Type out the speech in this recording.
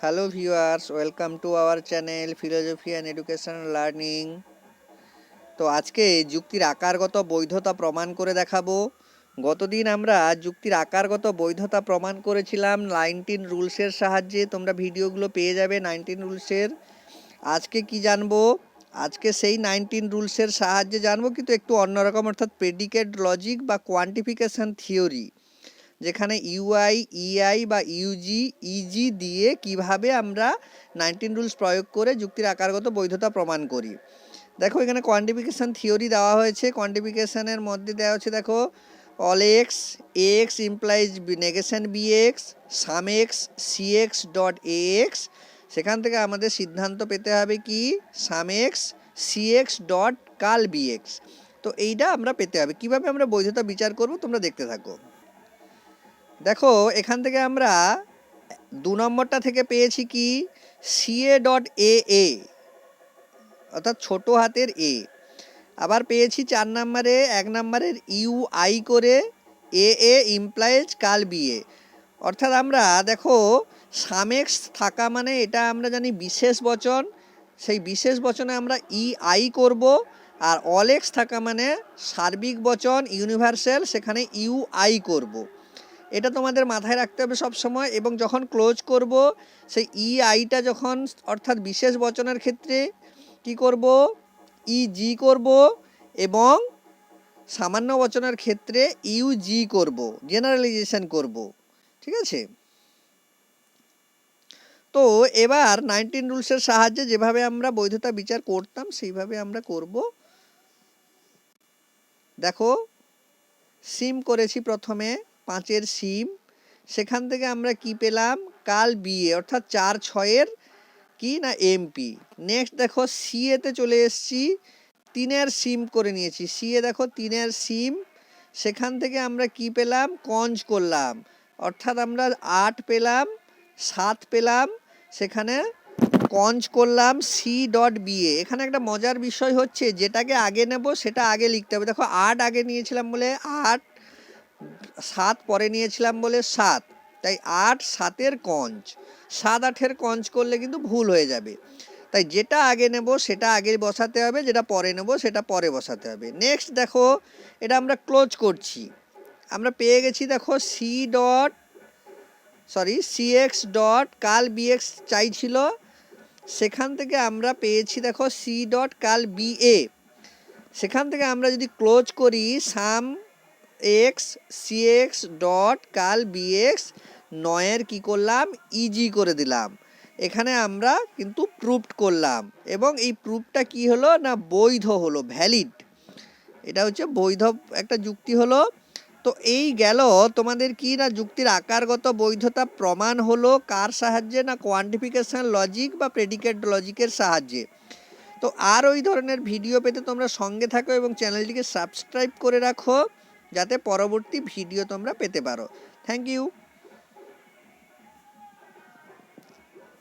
Hello viewers welcome to our channel philosophy and education learning তো আজকে যুক্তির আকারগত বৈধতা প্রমাণ করে দেখাবো। গতদিন আমরা যুক্তির আকারগত বৈধতা প্রমাণ করেছিলাম নাইনটিন রুলসের সাহায্যে। তোমরা ভিডিওগুলো পেয়ে যাবে নাইনটিন রুলসের আজকে কি জানব? আজকে সেই নাইনটিন রুলসের সাহায্যে জানব, কিন্তু একটু অন্যরকম অর্থাৎ প্রেডিকেট লজিক বা কোয়ান্টিফিকেশন থিওরি যেখানে ইউআই ইআই বা ইউজি ইজি দিয়ে কীভাবে আমরা নাইনটিন রুলস প্রয়োগ করে যুক্তির আকারগত বৈধতা প্রমাণ করি। দেখো, এখানে কোয়ান্টিফিকেশন থিওরি দেওয়া হয়েছে। কোয়ান্টিফিকেশনের মধ্যে দেওয়া হচ্ছে, দেখো all X X implies negation B X some X C X dot A X সেখান থেকে আমাদের সিদ্ধান্ত পেতে হবে কি? Some X C X dot কাল বি এক্স তো এইটা আমরা পেতে হবে। কীভাবে আমরা বৈধতা বিচার করব তোমরা দেখতে থাকো। দেখো, এখান থেকে আমরা দু নম্বরটা থেকে পেয়েছি কি? সিএ ডট এ এ অর্থাৎ ছোট হাতের এ আবার পেয়েছি চার নম্বরে, এক নম্বরের ইউ আই করে এ এ ইমপ্লাইজ কাল বিএ অর্থাৎ আমরা দেখো, সামেক্স থাকা মানে এটা আমরা জানি বিশেষ বচন। সেই বিশেষ বচনে আমরা ই আই করব, আর অলেক্স থাকা মানে সার্বিক বচন ইউনিভার্সাল সেখানে ইউ আই করব। এটা তোমাদের মাথায় রাখতে হবে সব সময় এবং যখন ক্লোজ করব, সেই ই আইটা যখন অর্থাৎ বিশেষ বচনের ক্ষেত্রে কি করব? ই জি করব এবং সামান্য বচনের ক্ষেত্রে ইউ জি করব জেনারেলাইজেশন করব, ঠিক আছে? তো এবার নাইনটিন রুলসের সাহায্যে যেভাবে আমরা বৈধতা বিচার করতাম, সেইভাবে আমরা করব। দেখো সিম করেছি প্রথমে। পাঁচের সিম, সেখান থেকে আমরা কি পেলাম? কাল বিএ অর্থাৎ চার ছয়ের কি না এমপি। নেক্সট দেখো, সিএতে চলে এসছি, তিনের সিম করে নিয়েছি। সিএ দেখো, তিনের সিম, সেখান থেকে আমরা কি পেলাম? কঞ্জ করলাম। অর্থাৎ আমরা আট পেলাম, সাত পেলাম, সেখানে কঞ্জ করলাম সি ডট বিএ এখানে একটা মজার বিষয় হচ্ছে, যেটাকে আগে নেব, সেটা আগে লিখতে হবে। দেখো, আট আগে নিয়েছিলাম বলে আট সাত পরে নিয়েছিলাম বলে সাত। তাই আট সাতের কঞ্চ। সাত আটের কঞ্চ করলে কিন্তু ভুল হয়ে যাবে। তাই যেটা আগে নেব সেটা আগে বসাতে হবে, যেটা পরে নেব সেটা পরে বসাতে হবে। নেক্সট দেখো, এটা আমরা ক্লোজ করছি। আমরা পেয়ে গেছি দেখো C dot sorry C X dot কাল বিএক্স চাইছিল। সেখান থেকে আমরা পেয়েছি দেখো সি ডট কাল বি এ সেখান থেকে আমরা যদি ক্লোজ করি some X C X dot কাল বি এক্স নয়ের কী করলাম? ইজি করে দিলাম। এখানে আমরা কিন্তু প্রুফড করলাম। এবং এই প্রুফটা কি হলো? না বৈধ হলো ভ্যালিড এটা হচ্ছে বৈধ একটা যুক্তি হলো। তো এই গেল, তোমাদের কি না যুক্তির আকারগত বৈধতা প্রমাণ হলো কার সাহায্যে না কোয়ান্টিফিকেশন লজিক বা প্রেডিকেট লজিকের সাহায্যে? তো আর ওই ধরনের ভিডিও পেতে তোমরা সঙ্গে থাকো এবং চ্যানেলটিকে সাবস্ক্রাইব করে রাখো। যাতে পরবর্তী ভিডিও তোমরা পেতে পারো। Thank you